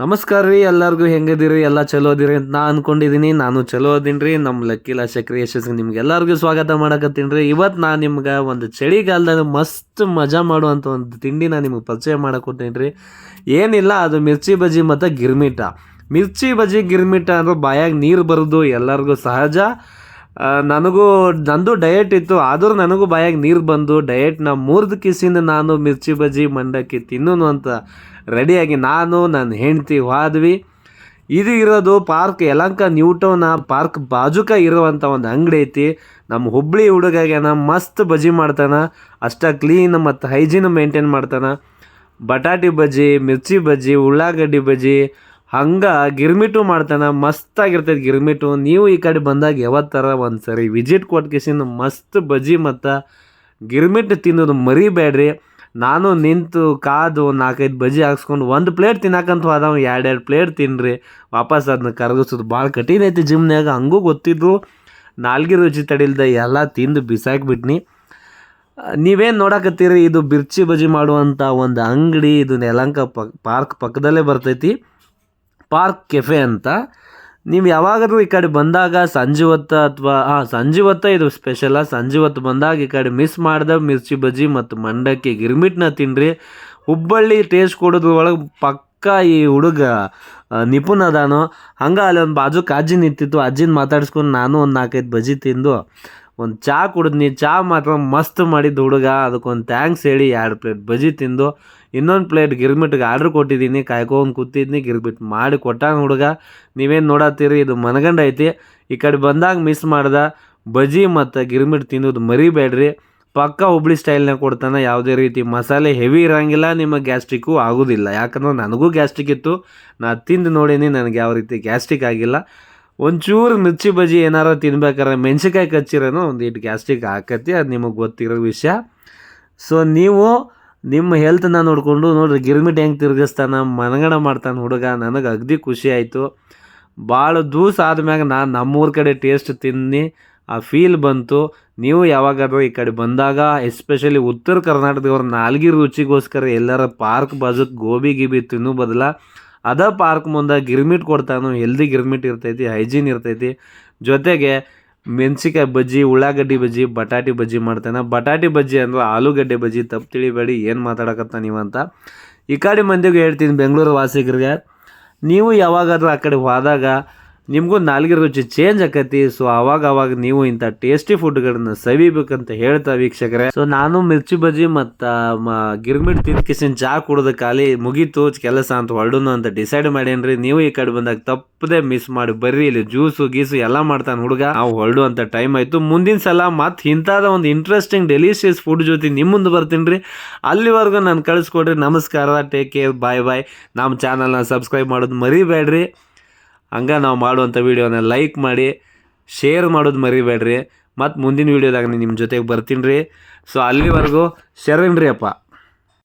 ನಮಸ್ಕಾರ ರೀ, ಎಲ್ಲರಿಗೂ ಹೆಂಗದಿರಿ? ಎಲ್ಲ ಚಲೋ ಅದಿರಿ ಅಂತ ನಾ ಅನ್ಕೊಂಡಿದ್ದೀನಿ ನಾನು ಚಲೋ ಅದೀನಿ ರೀ. ನಮ್ಮ ಲಕ್ಕಿ ಶಕ್ರಿ ಯಶಸ್ಸಿಗೆ ನಿಮ್ಗೆ ಎಲ್ಲರಿಗೂ ಸ್ವಾಗತ ಮಾಡಕತ್ತೀನಿ ರೀ. ಇವತ್ತು ನಾನು ನಿಮ್ಗೆ ಒಂದು ಚಳಿಗಾಲದಾಗ ಮಸ್ತ್ ಮಜಾ ಮಾಡುವಂಥ ಒಂದು ತಿಂಡಿ ನಾನು ನಿಮ್ಗೆ ಪರಿಚಯ ಮಾಡಕೊತೀನಿ ರೀ. ಏನಿಲ್ಲ, ಅದು ಮಿರ್ಚಿ ಬಜ್ಜಿ ಮತ್ತು ಗಿರ್ಮಿಟ. ಮಿರ್ಚಿ ಬಜ್ಜಿ ಗಿರ್ಮಿಟ ಅಂದ್ರೆ ಬಾಯಾಗ ನೀರು ಬರೋದು ಎಲ್ಲರಿಗೂ ಸಹಜ. ನನಗೂ, ನಂದು ಡಯಟ್ ಇತ್ತು, ಆದರೂ ನನಗೂ ಬಾಯಾಗ ನೀರು ಬಂದು ಡಯಟ್ನ ಮೂರ್ದು ಕಿಸಿಂದ ನಾನು ಮಿರ್ಚಿ ಬಜ್ಜಿ, ಮಂಡಕ್ಕಿ ತಿನ್ನೋನು ಅಂತ ರೆಡಿಯಾಗಿ ನಾನು ನನ್ನ ಹೆಂಡ್ತಿ ಹೋದ್ವಿ. ಇದು ಇರೋದು ಪಾರ್ಕ್ ಯಲಂಕ ನ್ಯೂಟೌನ ಪಾರ್ಕ್ ಬಾಜುಕ ಇರುವಂಥ ಒಂದು ಅಂಗಡಿ ಐತಿ. ನಮ್ಮ ಹುಬ್ಬಳ್ಳಿ ಹುಡುಗಾಗ್ಯಾನ ಮಸ್ತ್ ಬಜ್ಜಿ ಮಾಡ್ತಾನೆ. ಅಷ್ಟ ಕ್ಲೀನ್ ಮತ್ತು ಹೈಜೀನ್ ಮೇಂಟೈನ್ ಮಾಡ್ತಾನೆ. ಬಟಾಟಿ ಬಜ್ಜಿ, ಮಿರ್ಚಿ ಬಜ್ಜಿ, ಉಳ್ಳಾಗಡ್ಡಿ ಬಜ್ಜಿ ಹಂಗೆ ಗಿರ್ಮಿಟು ಮಾಡ್ತಾನೆ, ಮಸ್ತಾಗಿರ್ತೈತೆ ಗಿರ್ಮಿಟು. ನೀವು ಈ ಕಡೆ ಬಂದಾಗ ಯಾವತ್ತರ ಒಂದು ಸರಿ ವಿಸಿಟ್ ಕೊಟ್ಕೇಸಿನ ಮಸ್ತ್ ಬಜ್ಜಿ ಮತ್ತು ಗಿರ್ಮಿಟ್ ತಿನ್ನೋದು ಮರಿಬೇಡ್ರಿ ನಾನು ನಿಂತು ಕಾದು ನಾಲ್ಕೈದು ಬಜ್ಜಿ ಹಾಕ್ಸ್ಕೊಂಡು ಒಂದು ಪ್ಲೇಟ್ ತಿನ್ನಕಂತ ಎರಡು ಎರಡು ಪ್ಲೇಟ್ ತಿನ್ನಿರಿ ವಾಪಸ್ ಅದನ್ನ ಕರಗಿಸೋದು ಭಾಳ ಕಠಿಣ ಐತಿ ಜಿಮ್ನಾಗ ಹಂಗೂ ಗೊತ್ತಿದ್ರು. ನಾಲ್ಗೆ ರುಚಿ ತಡಿಲ್ದ ಎಲ್ಲ ತಿಂದು ಬಿಸಾಕ್ಬಿಟ್ನಿ. ನೀವೇನು ನೋಡಕತ್ತೀರಿ, ಇದು ಬಿರ್ಚಿ ಬಜ್ಜಿ ಮಾಡುವಂಥ ಒಂದು ಅಂಗಡಿ, ಇದು ನೆಲಂಕ ಪಾರ್ಕ್ ಪಕ್ಕದಲ್ಲೇ ಬರ್ತೈತಿ. ಪಾರ್ಕ್ ಕೆಫೆ ಅಂತ. ನೀವು ಯಾವಾಗಾದರೂ ಈ ಕಡೆ ಬಂದಾಗ ಸಂಜೆ ಹೊತ್ತು ಅಥವಾ, ಹಾಂ, ಸಂಜೆ ಹೊತ್ತ ಇದು ಸ್ಪೆಷಲ ಸಂಜೆ ಹೊತ್ತು ಬಂದಾಗ ಈ ಕಡೆ ಮಿಸ್ ಮಾಡ್ದೆ ಮಿರ್ಚಿ ಬಜ್ಜಿ ಮತ್ತು ಮಂಡಕ್ಕಿ ಗಿರ್ಮಿಟ್ನ ತಿನ್ನಿರಿ ಹುಬ್ಬಳ್ಳಿ ಟೇಸ್ಟ್ ಕೊಡೋದ್ರ ಒಳಗೆ ಪಕ್ಕ ಈ ಹುಡುಗ ನಿಪುಣ ಅದಾನು. ಹಂಗೆ ಅಲ್ಲಿ ಒಂದು ಬಾಜು ಅಜ್ಜಿ ನಿಂತಿತ್ತು. ಅಜ್ಜಿನ ಮಾತಾಡ್ಸ್ಕೊಂಡು ನಾನು ಒಂದು ನಾಲ್ಕೈದು ಬಜ್ಜಿ ತಿಂದು. ಒಂದು ಚಾ ಕುಡಿದ್ನಿ ಚಾ ಮಾತ್ರ ಮಸ್ತ್ ಮಾಡಿದ್ದು ಹುಡುಗ, ಅದಕ್ಕೊಂದು ಥ್ಯಾಂಕ್ಸ್ ಹೇಳಿ ಎರಡು ಪ್ಲೇಟ್ ಬಜಿ ತಿಂದು, ಇನ್ನೊಂದು ಪ್ಲೇಟ್ ಗಿರ್ಮಿಟ್ಗೆ ಆರ್ಡ್ರ್ ಕೊಟ್ಟಿದ್ದೀನಿ, ಕಾಯ್ಕೊಂಡು ಕೂತಿದ್ನಿ ಗಿರ್ಮಿಟ್ ಮಾಡಿ ಕೊಟ್ಟಾನ ಹುಡುಗ. ನೀವೇನು ನೋಡತ್ತೀರಿ, ಇದು ಮನಗಂಡ ಐತಿ. ಈ ಕಡೆ ಬಂದಾಗ ಮಿಸ್ ಮಾಡ್ದೆ ಬಜಿ ಮತ್ತು ಗಿರ್ಮಿಟ್ ತಿನ್ನೋದು ಮರಿಬೇಡ್ರಿ ಪಕ್ಕ ಹುಬ್ಳಿ ಸ್ಟೈಲ್ನಾಗ ಕೊಡ್ತಾನೆ, ಯಾವುದೇ ರೀತಿ ಮಸಾಲೆ ಹೆವಿ ಇರೋಂಗಿಲ್ಲ, ನಿಮ್ಮ ಗ್ಯಾಸ್ಟ್ರಿಕ್ಕು ಆಗೋದಿಲ್ಲ. ಯಾಕಂದ್ರೆ ನನಗೂ ಗ್ಯಾಸ್ಟ್ರಿಕ್ ಇತ್ತು. ನಾ ತಿಂದು ನೋಡೀನಿ, ನನಗೆ ಯಾವ ರೀತಿ ಗ್ಯಾಸ್ಟ್ರಿಕ್ ಆಗಿಲ್ಲ. ಒಂಚೂರು ಮಿರ್ಚಿ ಬಜ್ಜಿ ಏನಾರ ತಿನ್ಬೇಕಾದ್ರೆ ಮೆಣಸಿನ್ಕಾಯಿ ಕಚ್ಚಿರೋನು ಒಂದು ಇಟ್ಟು ಗ್ಯಾಸ್ಟ್ರಿಕ್ ಹಾಕತ್ತಿ, ಅದು ನಿಮಗೆ ಗೊತ್ತಿರೋ ವಿಷಯ. ಸೊ ನೀವು ನಿಮ್ಮ ಹೆಲ್ತನ್ನ ನೋಡಿಕೊಂಡು ನೋಡ್ರಿ, ಗಿರ್ಮಿಟ್ ಹೆಂಗೆ ತಿರುಗಿಸ್ತಾನ ಮನಗಣ ಮಾಡ್ತಾನೆ ಹುಡುಗ, ನನಗೆ ಅಗದಿ ಖುಷಿ ಆಯಿತು. ಭಾಳ ದೂಸ ಆದ್ಮ್ಯಾಗ ನಾನು ನಮ್ಮೂರ ಕಡೆ ಟೇಸ್ಟ್ ತಿನ್ನಿ, ಆ ಫೀಲ್ ಬಂತು. ನೀವು ಯಾವಾಗಾದ್ರೂ ಈ ಕಡೆ ಬಂದಾಗ ಎಸ್ಪೆಷಲಿ ಉತ್ತರ ಕರ್ನಾಟಕದವ್ರ ನಾಲ್ಗಿ ರುಚಿಗೋಸ್ಕರ ಎಲ್ಲರ ಪಾರ್ಕ್ ಬಾಜುಕ್ ಗೋಬಿ ಗಿಬಿ ತಿನ್ನೋ ಬದಲ ಅದ ಪಾರ್ಕ್ ಮುಂದೆ ಗಿರ್ಮಿಟ್ ಕೊಡ್ತಾನು ಹೆಲ್ದಿ ಗಿರ್ಮಿಟ್ ಇರ್ತೈತಿ ಹೈಜೀನ್ ಇರ್ತೈತಿ. ಜೊತೆಗೆ ಮೆಣಸಿಕಾಯಿ ಬಜ್ಜಿ, ಉಳ್ಳಾಗಡ್ಡಿ ಬಜ್ಜಿ, ಬಟಾಟಿ ಬಜ್ಜಿ ಮಾಡ್ತಾನೆ. ಬಟಾಟಿ ಬಜ್ಜಿ ಅಂದ್ರೆ ಆಲೂಗಡ್ಡೆ ಬಜ್ಜಿ ತಪ್ಪು ತಿಳಿಬೇಡಿ ಏನು ಮಾತಾಡಕತ್ತ ನೀವಂತ ಈ ಕಡೆ ಮಂದಿಗೂ ಹೇಳ್ತೀನಿ, ಬೆಂಗಳೂರು ವಾಸಿಗರಿಗೆ, ನೀವು ಯಾವಾಗಾದರೂ ಆ ಕಡೆ ಹೋದಾಗ ನಿಮಗೂ ನಾಲ್ಗೆ ರುಚಿ ಚೇಂಜ್ ಆಕತಿ. ಸೊ ಅವಾಗ ಅವಾಗ ನೀವು ಇಂಥ ಟೇಸ್ಟಿ ಫುಡ್ಗಳನ್ನ ಸವಿಬೇಕಂತ ಹೇಳ್ತಾ ವೀಕ್ಷಕರೇ. ಸೊ ನಾನು ಮಿರ್ಚಿ ಬಜ್ಜಿ ಮತ್ತು ಗಿರ್ಮಿಟ್ ತಿನ್ಕಿಸಿನ ಕಿಸಿನ ಚಹಾ ಕುಡ್ದು ಖಾಲಿ ಮುಗೀತು. ಕೆಲಸ ಅಂತ ಹೊರಡುನು ಅಂತ ಡಿಸೈಡ್ ಮಾಡೇನ್ರಿ ನೀವು ಈ ಕಡೆ ಬಂದಾಗ ತಪ್ಪದೆ ಮಿಸ್ ಮಾಡಿ. ಬರ್ರಿ, ಇಲ್ಲಿ ಜ್ಯೂಸು ಗೀಸು ಎಲ್ಲ ಮಾಡ್ತಾನೆ ಹುಡುಗ. ನಾವು ಹೊರಡು ಅಂತ ಟೈಮ್ ಆಯ್ತು. ಮುಂದಿನ ಸಲ ಮತ್ತೆ ಇಂಥದ ಒಂದು ಇಂಟ್ರೆಸ್ಟಿಂಗ್ ಡೆಲಿಷಿಯಸ್ ಫುಡ್ ಜೊತೆ ನಿಮ್ಮ ಮುಂದೆ ಬರ್ತೀನಿ ರೀ ಅಲ್ಲಿವರೆಗೂ ನಾನು ಕಳಿಸ್ಕೊಡ್ರಿ. ನಮಸ್ಕಾರ. ಟೇಕ್ ಕೇರ್ ಬಾಯ್ ಬಾಯ್ ನಮ್ಮ ಚಾನಲ್ನ ಸಬ್ಸ್ಕ್ರೈಬ್ ಮಾಡೋದು ಮರಿಬೇಡ್ರಿ. ಹಂಗೆ ನಾವು ಮಾಡುವಂಥ ವೀಡಿಯೋನ ಲೈಕ್ ಮಾಡಿ ಶೇರ್ ಮಾಡೋದು ಮರಿಬೇಡ್ರಿ. ಮತ್ತು ಮುಂದಿನ ವೀಡಿಯೋದಾಗ ನಿಮ್ಮ ಜೊತೆಗೆ ಬರ್ತೀನಿ ರೀ. ಸೊ ಅಲ್ಲಿವರೆಗೂ ಶರಣ್ರಿ ಅಪ್ಪ.